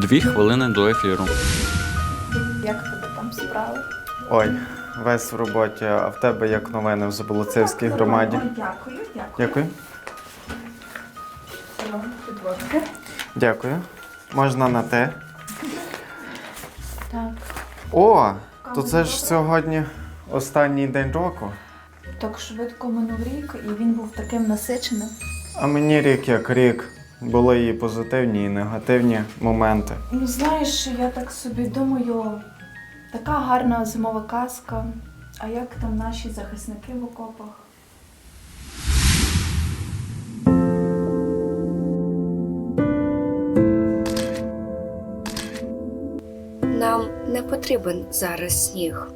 Дві хвилини до ефіру. Як тебе там справи? Ой, весь в роботі, а в тебе як новини в Заболоцевській громаді. Ой, дякую, дякую. Дякую. Вам підводки. Дякую. Можна на те. Так. О! То це ж сьогодні останній день року. Так швидко минув рік, і він був таким насиченим. А мені рік як рік. Були і позитивні, і негативні моменти. Ну, знаєш, я так собі думаю, така гарна зимова казка. А як там наші захисники в окопах? Нам не потрібен зараз сніг.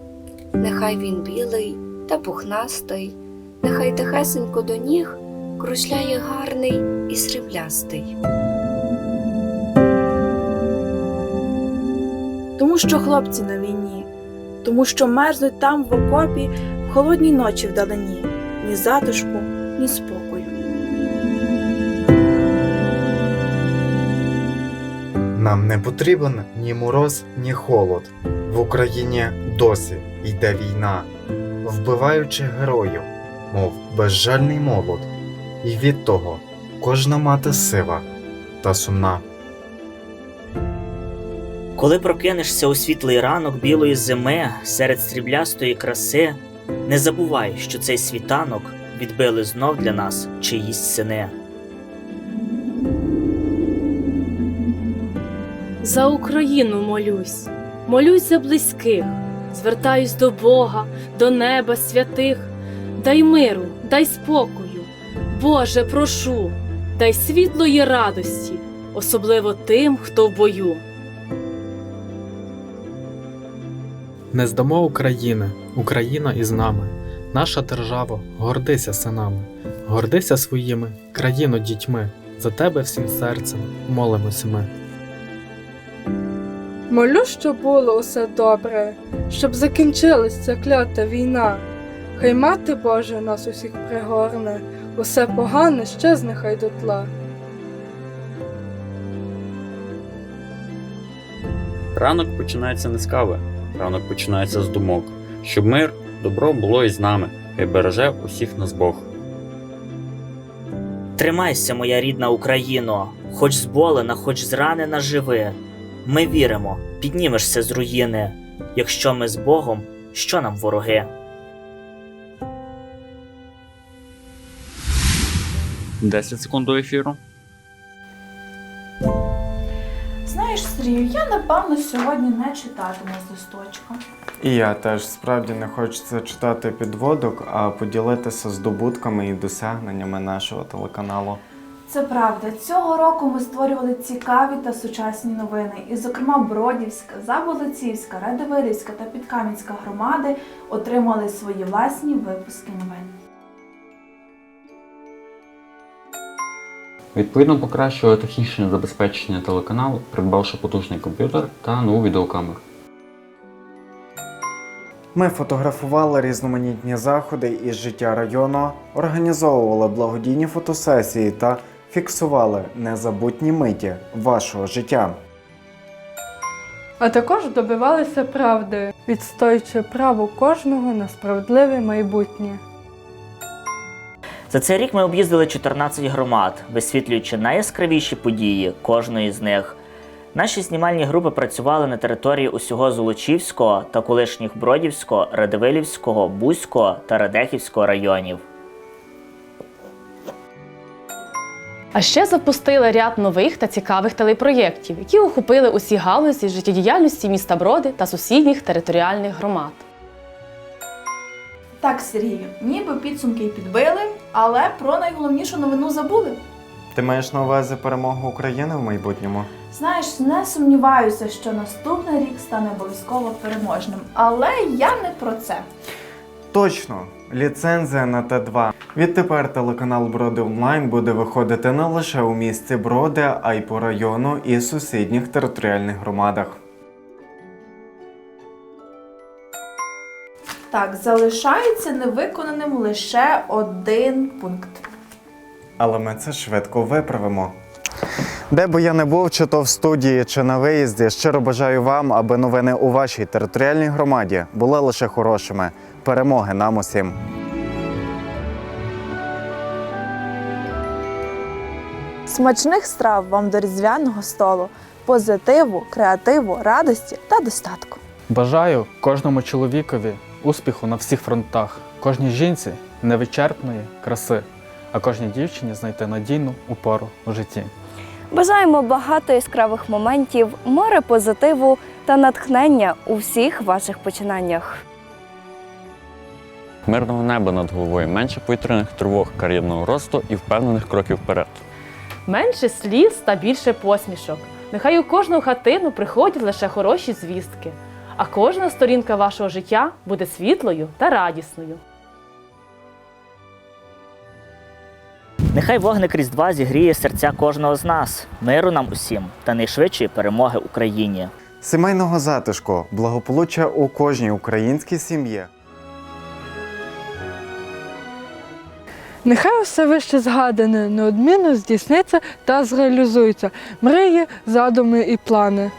Нехай він білий та пухнастий, нехай тихесенько до ніг кружляє гарний і сріблястий. тому що хлопці на війні, тому що мерзнуть там в окопі в холодній ночі вдалині, ні затишку, ні спокою. Нам не потрібен ні мороз, ні холод. В Україні досі йде війна, вбиваючи героїв, мов безжальний молод. І від того кожна мати сива та сумна. Коли прокинешся у світлий ранок білої зими серед сріблястої краси, не забувай, що цей світанок відбили знов для нас чиїсь сини. За Україну молюсь, молюсь за близьких, звертаюсь до Бога, до неба святих. Дай миру, дай спокою, Боже, прошу, дай світлої радості, особливо тим, хто в бою. Не здамо України, Україна із нами. Наша держава, гордися синами, гордися своїми, країно дітьми. За тебе всім серцем молимось ми. Молю, щоб було усе добре, щоб закінчилась ця клята війна. Хай мати Божа нас усіх пригорне, усе погане щезне хай дотла. Ранок починається не з кави, ранок починається з думок, щоб мир, добро було із нами і береже усіх нас Бог. Тримайся, моя рідна Україно, хоч зболена, хоч зранена живи. Ми віримо, піднімешся з руїни. Якщо ми з Богом, що нам вороги? Десять секунд до ефіру. Знаєш, Сергію, я напевно сьогодні не читатиму з листочка. І я теж справді не хочеться читати підводок, а поділитися здобутками і досягненнями нашого телеканалу. Це правда. Цього року ми створювали цікаві та сучасні новини. І, зокрема, Бродівська, Заболоцівська, Радивилівська та Підкам'янська громади отримали свої власні випуски новин. Відповідно покращили технічне забезпечення телеканалу, придбавши потужний комп'ютер та нову відеокамеру. Ми фотографували різноманітні заходи із життя району, організовували благодійні фотосесії та фіксували незабутні миті вашого життя. А також добивалися правди, відстоюючи право кожного на справедливе майбутнє. За цей рік ми об'їздили 14 громад, висвітлюючи найяскравіші події кожної з них. Наші знімальні групи працювали на території усього Золочівського та колишніх Бродівського, Радивилівського, Бузького та Радехівського районів. А ще запустили ряд нових та цікавих телепроєктів, які охопили усі галузі життєдіяльності міста Броди та сусідніх територіальних громад. Так, Сергію, ніби підсумки й підбили, але про найголовнішу новину забули. Ти маєш на увазі перемогу України в майбутньому? Знаєш, не сумніваюся, що наступний рік стане обов'язково переможним. Але я не про це. Точно, ліцензія на Т2. Відтепер телеканал Броди Онлайн буде виходити не лише у місті Броди, а й по району і сусідніх територіальних громадах. Так, залишається невиконаним лише один пункт. Але ми це швидко виправимо. Де би я не був, чи то в студії, чи на виїзді, щиро бажаю вам, аби новини у вашій територіальній громаді були лише хорошими. Перемоги нам усім! Смачних страв вам до різдвяного столу, позитиву, креативу, радості та достатку. Бажаю кожному чоловікові успіху на всіх фронтах, кожній жінці невичерпної краси, а кожній дівчині знайти надійну упору у житті. Бажаємо багато яскравих моментів, море позитиву та натхнення у всіх ваших починаннях. Мирного неба над головою, менше повітряних тривог, кар'єрного росту і впевнених кроків вперед. Менше сліз та більше посмішок. Нехай у кожну хатину приходять лише хороші звістки, а кожна сторінка вашого життя буде світлою та радісною. Нехай вогник Різдва зігріє серця кожного з нас, миру нам усім та найшвидшої перемоги Україні. Сімейного затишку, благополуччя у кожній українській сім'ї. Нехай усе вище згадане неодмінно здійсниться та зреалізується. Мрії, задуми і плани.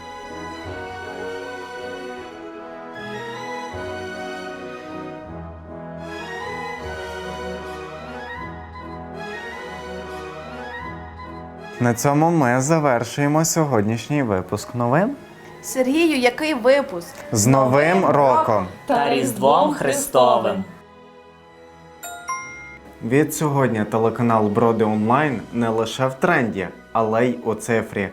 На цьому ми завершуємо сьогоднішній випуск новин. Сергію, який випуск? З Новим роком! Та Різдвом Христовим! Від сьогодні телеканал Броди Онлайн не лише в тренді, але й у цифрі.